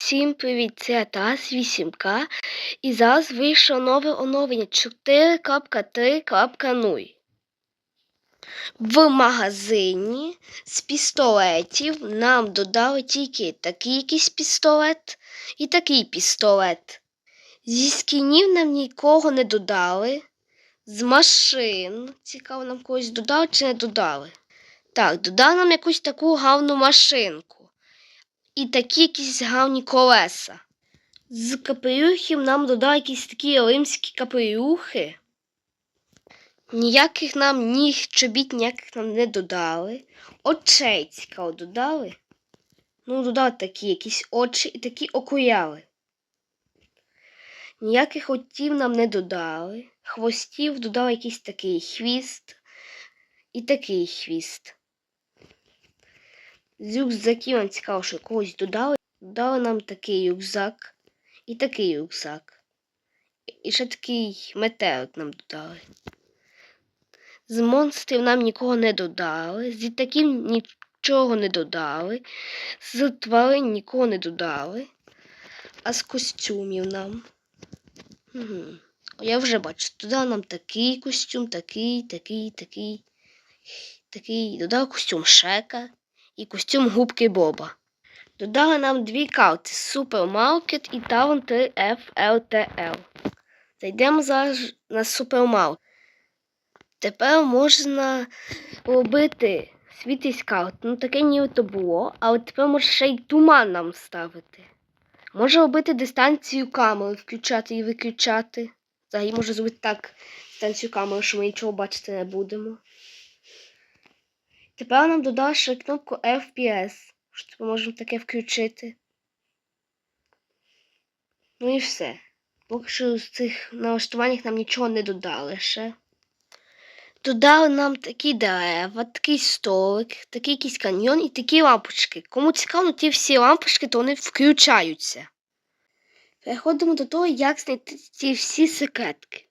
Всім привіт, це Атас 8К і зараз вийшло нове оновлення 4.3.0. В магазині з пістолетів нам додали тільки такий якийсь пістолет і такий пістолет. Зі скінів нам нікого не додали. З машин. Цікаво, нам когось додали чи не додали. Так, додали нам якусь таку гавну машинку і такі якісь гарні колеса. З капелюхів нам додали якісь такі римські капелюхи. Ніяких нам ніг чобіт ніяких нам не додали. Очей цікаво додали. Ну, додали такі якісь очі і такі окуяли. Ніяких отів нам не додали. Хвостів додали якийсь такий хвіст і такий хвіст. З рюкзаків нам цікаво, що когось додали. Дали нам такий рюкзак і такий рюкзак. І ще такий метелик нам додали. З монстрів нам нікого не додали. З таким нічого не додали. З тварин нікого не додали. А з костюмів нам. Угу. Я вже бачу, додали нам такий костюм, такий, такий, такий, такий. Додали костюм Шека і костюм губки Боба. Додали нам дві карти Супермаркет і Town 3 FLTL. Зайдемо зараз на супермаркет. Тепер можна робити світись карт. Ну таке нібито було, але тепер може ще й туман нам ставити. Може робити дистанцію камери, включати і виключати. Взагалі може зробити так дистанцію камери, що ми нічого бачити не будемо. Тепер нам додали ще кнопку FPS, що тепер можемо таке включити. Ну і все. Поки що з цих налаштуваннях нам нічого не додали ще. Додали нам такі дерева, такий столик, такий якийсь каньйон і такі лампочки. Кому цікаво, ті всі лампочки, то вони включаються. Переходимо до того, як знайти ці всі секретки.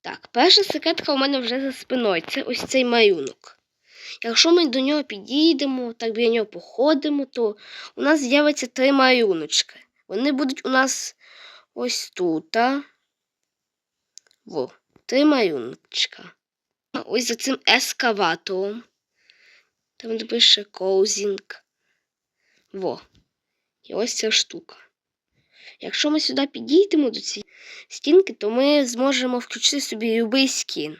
Так, перша секретка у мене вже за спиною. Це ось цей малюнок. Якщо ми до нього підійдемо, так біля нього походимо, то у нас з'явиться три малюночки. Вони будуть у нас ось тут. Во, три малюночка. Ось за цим ескаватором. Там де пише коузінг. Во. І ось ця штука. Якщо ми сюди підійдемо до цієї стінки, то ми зможемо включити собі будь-який скін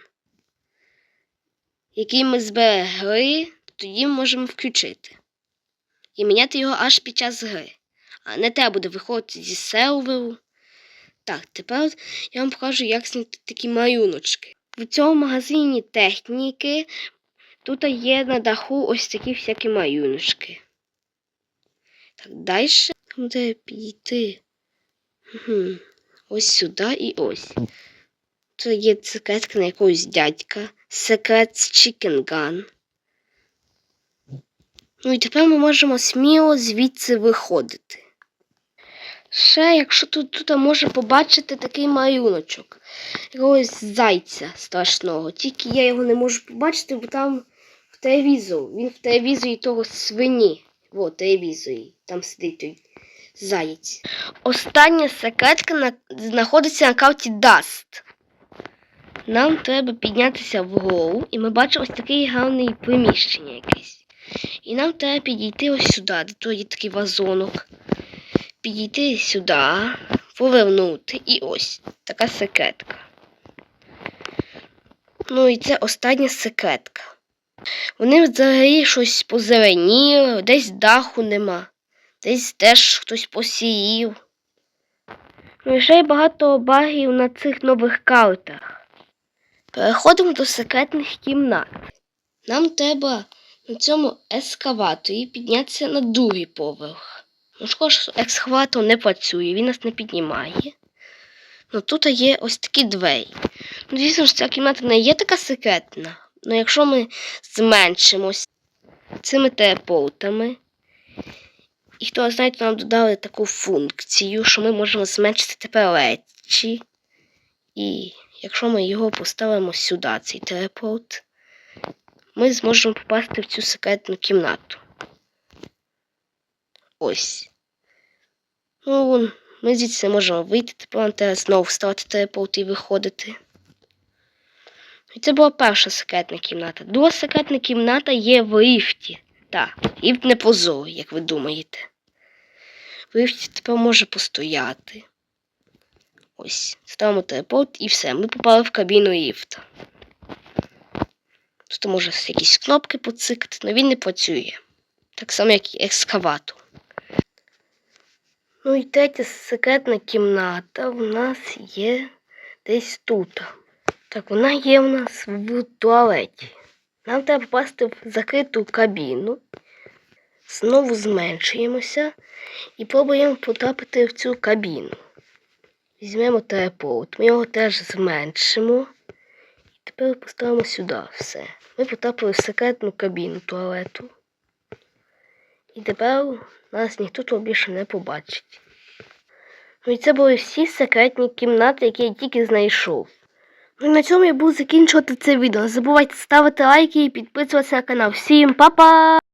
який ми зберегли, тоді можемо включити. І міняти його аж під час гри. А не треба буде виходити зі серверу. Так, тепер я вам покажу, як зняти такі малюночки. В цьому магазині техніки тут є на даху ось такі всякі малюночки. Так, далі треба підійти угу. ось сюди і ось. Тут є секретка на якогось дядька. Секрет Gun. Ну і тепер ми можемо сміло звідси виходити. Ще, якщо тут тут може побачити такий малюночок, якогось зайця страшного. Тільки я його не можу побачити, бо там в телевізорі. Він в телевізорі того свині. Во, телевізорі. Там сидить той заєць. Остання секретка на... знаходиться на карті Dust. Нам треба піднятися вгору, і ми бачимо ось таке гарне приміщення якесь. І нам треба підійти ось сюди, де тут є такий вазонок. Підійти сюди, повернути і ось така секретка. Ну і це остання секретка. Вони взагалі щось позеленіли, десь даху нема, десь теж хтось посіїв. Ну і ще й багато багів на цих нових картах. Переходимо до секретних кімнат. Нам треба на цьому ескаваторі піднятися на другий поверх. Ну, шкода, ескаватор не працює, він нас не піднімає. Ну тут є ось такі двері. Ну, звісно ж, ця кімната не є така секретна. Ну якщо ми зменшимось цими телепортами, і хто знає, нам додали таку функцію, що ми можемо зменшити тепер речі. І якщо ми його поставимо сюди, цей телепорт, ми зможемо попасти в цю секретну кімнату. Ось. Ну, ми звідси можемо вийти, тепер нам треба знову вставати телепорт і виходити. І це була перша секретна кімната. Друга секретна кімната є в ліфті. Так, ліфт не прозорий, як ви думаєте. В ліфті тепер може постояти. Ось, ставимо телепорт і все. Ми попали в кабіну ліфта. Тут може якісь кнопки поцикати, але він не працює. Так само, як і екскаватор. Ну і третя секретна кімната в нас є десь тут. Так, вона є в нас в туалеті. Нам треба попасти в закриту кабіну. Знову зменшуємося і пробуємо потрапити в цю кабіну. Візьмемо телепорт, ми його теж зменшимо. І тепер поставимо сюди все. Ми потрапили в секретну кабіну туалету. І тепер нас ніхто тут більше не побачить. Ну і це були всі секретні кімнати, які я тільки знайшов. Ну і на цьому я буду закінчувати це відео. Не забувайте ставити лайки і підписуватися на канал. Всім па-па!